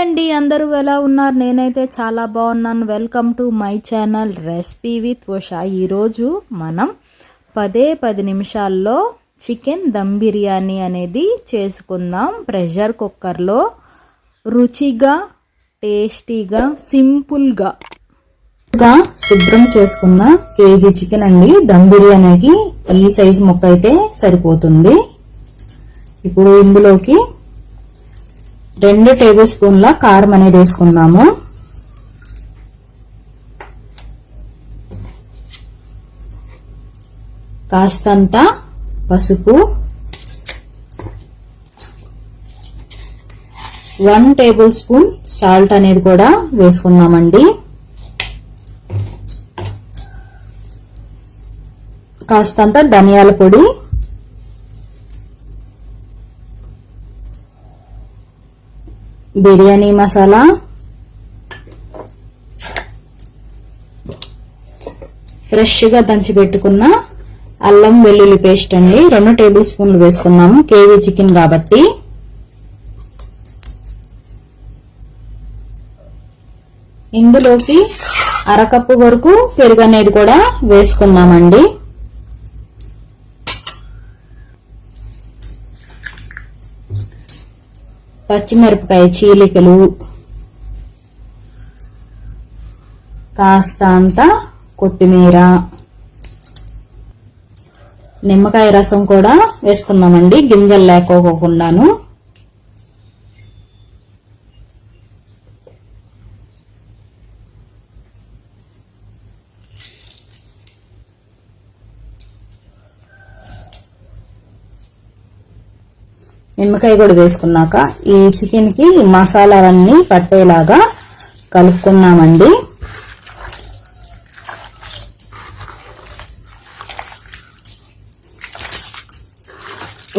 అండి అందరూ ఎలా ఉన్నారు? నేనైతే చాలా బాగున్నాను. Welcome to my channel recipe with Usha ఈరోజు మనం పదే పది నిమిషాల్లో చికెన్ దమ్ బిర్యానీ అనేది చేసుకుందాం. ప్రెషర్ కుక్కర్లో రుచిగా టేస్టీగా సింపుల్గా గా శుభ్రం చేసుకున్న కేజీ చికెన్ అండి. దమ్ బిర్యానీకి ఈ సైజు ముక్క అయితే సరిపోతుంది. ఇప్పుడు ఇందులోకి రెండు టేబుల్ స్పూన్ల కారం అనేది వేసుకుందాము. కాస్తంత పసుపు. వన్ టేబుల్ స్పూన్ సాల్ట్ అనేది కూడా వేసుకున్నామండి కాస్తంత ధనియాల పొడి. బిర్యానీ మసాలా. ఫ్రెష్గా దంచి పెట్టుకున్న అల్లం వెల్లుల్లి పేస్ట్ అండి. రెండు టేబుల్ స్పూన్లు వేసుకున్నాము. కేజీ చికెన్ కాబట్టి. ఇందులోకి అరకప్పు వరకు పెరుగు అనేది కూడా వేసుకున్నామండి పచ్చిమిరపకాయ చీలికలు కాస్తంత కొత్తిమీర నిమ్మకాయ రసం కూడా వేసుకుందామండి గింజలు లేకోకుండాను. నిమ్మకాయ కూడా వేసుకున్నాక ఈ చికెన్కి మసాలాలన్నీ పట్టేలాగా కలుపుకున్నామండి.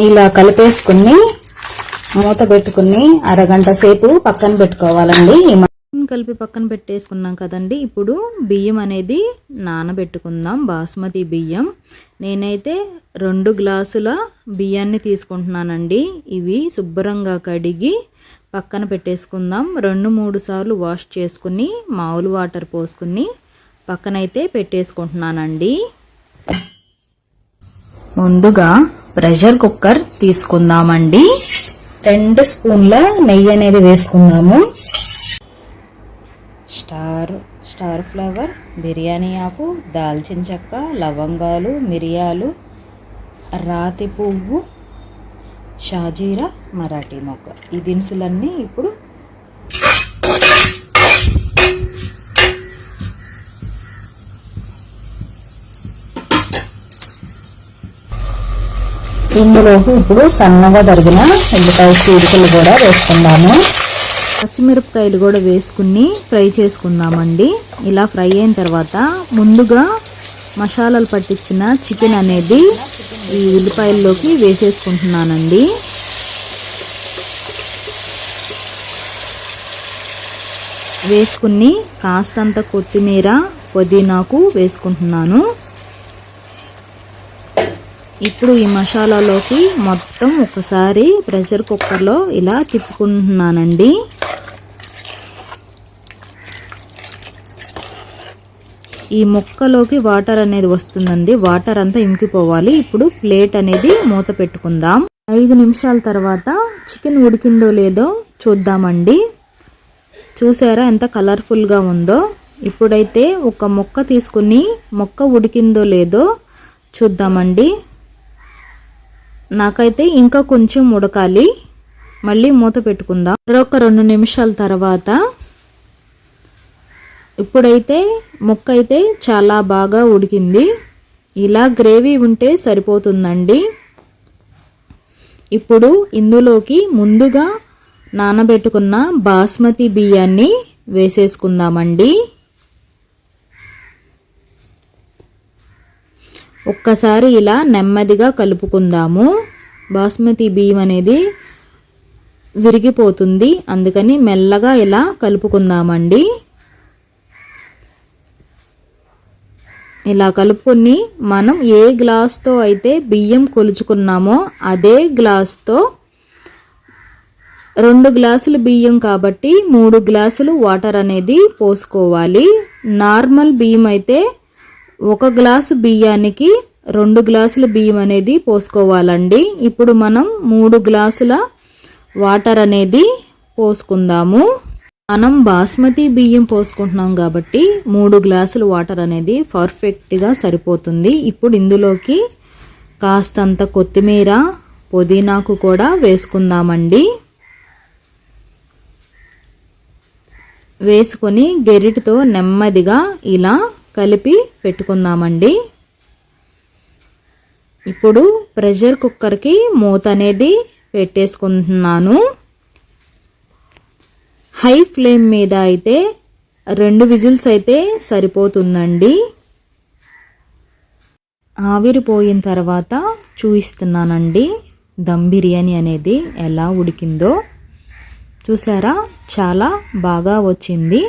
ఇలా కలిపేసుకుని మూత పెట్టుకుని అరగంట సేపు పక్కన పెట్టుకోవాలండి. కలిపి పక్కన పెట్టేసుకున్నాం కదండి. ఇప్పుడు బియ్యం అనేది నానబెట్టుకుందాం బాస్మతి బియ్యం. నేనైతే రెండు గ్లాసుల బియ్యాన్ని తీసుకుంటున్నానండి. ఇవి శుభ్రంగా కడిగి పక్కన పెట్టేసుకుందాం. రెండు మూడు సార్లు వాష్ చేసుకుని మామూలు వాటర్ పోసుకుని పక్కనైతే పెట్టేసుకుంటున్నానండి. ముందుగా ప్రెషర్ కుక్కర్ తీసుకుందామండి. రెండు స్పూన్ల నెయ్యి అనేది వేసుకుందాము. స్టార్ స్టార్ ఫ్లవర్ బిర్యానీ ఆకు దాల్చిన చెక్క లవంగాలు మిరియాలు రాతి పువ్వు షాజీరా మరాఠీ మొగ్గ. ఈ దినుసులన్నీ ఇప్పుడు ఇందులోకి ఇప్పుడు సన్నగా తరిగిన ఉల్లిపాయ చీరికలు కూడా వేసుకుందాము. పచ్చిమిరపకాయలు కూడా వేసుకుని ఫ్రై చేసుకుందామండి. ఇలా ఫ్రై అయిన తర్వాత ముందుగా మసాలాలు పట్టించిన చికెన్ అనేది ఈ ఉల్లిపాయల్లోకి వేసేసుకుంటున్నానండి. వేసుకుని కాస్తంత కొత్తిమీర పుదీనాకు వేసుకుంటున్నాను. ఇప్పుడు ఈ మసాలాలోకి మొత్తం ఒకసారి ప్రెషర్ కుక్కర్లో ఇలా తిప్పుకుంటున్నానండి. ఈ మొక్కలోకి వాటర్ అనేది వస్తుందండి. వాటర్ అంతా ఇంకిపోవాలి. ఇప్పుడు ప్లేట్ అనేది మూత పెట్టుకుందాం. ఐదు నిమిషాల తర్వాత చికెన్ ఉడికిందో లేదో చూద్దామండి. చూసారా ఎంత కలర్ఫుల్గా ఉందో? ఇప్పుడైతే ఒక మొక్క తీసుకుని మొక్క ఉడికిందో లేదో చూద్దామండి. నాకైతే ఇంకా కొంచెం ఉడకాలి. మళ్ళీ మూత పెట్టుకుందాం. మరొక రెండు నిమిషాల తర్వాత ఇప్పుడైతే ముక్క అయితే చాలా బాగా ఉడికింది. ఇలా గ్రేవీ ఉంటే సరిపోతుందండి. ఇప్పుడు ఇందులోకి ముందుగా నానబెట్టుకున్న బాస్మతి బియ్యాన్ని వేసేసుకుందామండి. ఒక్కసారి ఇలా నెమ్మదిగా కలుపుకుందాము. బాస్మతి బియ్యం అనేది విరిగిపోతుంది. అందుకని మెల్లగా ఇలా కలుపుకుందామండి. ఇలా కలుపుకొని మనం ఏ గ్లాస్తో అయితే బియ్యం కొలుచుకున్నామో అదే గ్లాస్తో రెండు గ్లాసులు బియ్యం కాబట్టి మూడు గ్లాసులు వాటర్ అనేది పోసుకోవాలి. నార్మల్ బియ్యం అయితే ఒక గ్లాసు బియ్యానికి రెండు గ్లాసుల బియ్యం అనేది పోసుకోవాలండి. ఇప్పుడు మనం మూడు గ్లాసుల వాటర్ అనేది పోసుకుందాము. మనం బాస్మతి బియ్యం పోసుకుంటున్నాం కాబట్టి మూడు గ్లాసులు వాటర్ అనేది పర్ఫెక్ట్గా సరిపోతుంది. ఇప్పుడు ఇందులోకి కాస్తంత కొత్తిమీర పుదీనాకు కూడా వేసుకుందామండి. వేసుకొని గెరిటితో నెమ్మదిగా ఇలా కలిపి పెట్టుకుందామండి. ఇప్పుడు ప్రెషర్ కుక్కర్కి మూత అనేది పెట్టేసుకుంటున్నాను. హై ఫ్లేమ్ మీద అయితే రెండు విజిల్స్ అయితే సరిపోతుందండి. ఆవిరిపోయిన తర్వాత చూపిస్తున్నానండి దమ్ బిర్యానీ అనేది ఎలా ఉడికిందో. చూసారా? చాలా బాగా వచ్చింది.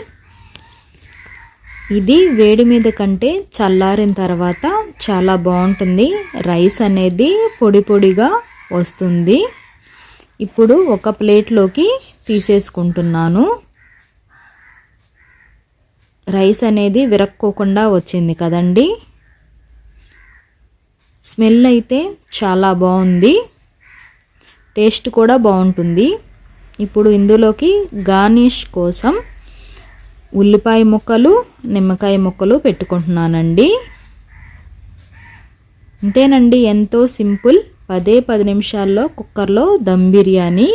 ఇది వేడి మీద కంటే చల్లారిన తర్వాత చాలా బాగుంటుంది. రైస్ అనేది పొడి పొడిగా వస్తుంది. ఇప్పుడు ఒక ప్లేట్లోకి తీసేసుకుంటున్నాను. రైస్ అనేది విరక్కోకుండా వచ్చింది కదండి. స్మెల్ అయితే చాలా బాగుంది. టేస్ట్ కూడా బాగుంటుంది. ఇప్పుడు ఇందులోకి గార్నిష్ కోసం ఉల్లిపాయ ముక్కలు నిమ్మకాయ ముక్కలు పెట్టుకుంటున్నానండి. అంతేనండి ఎంతో సింపుల్ పదే పది నిమిషాల్లో కుక్కర్లో దమ్ బిర్యానీ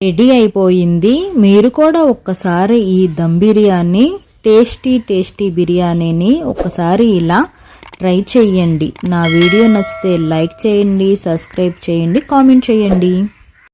రెడీ అయిపోయింది. మీరు కూడా ఒక్కసారి ఈ దమ్ బిర్యానీ టేస్టీ టేస్టీ బిర్యానీని ఒక్కసారి ఇలా ట్రై చేయండి. నా వీడియో నచ్చితే లైక్ చేయండి సబ్స్క్రైబ్ చేయండి కామెంట్ చేయండి.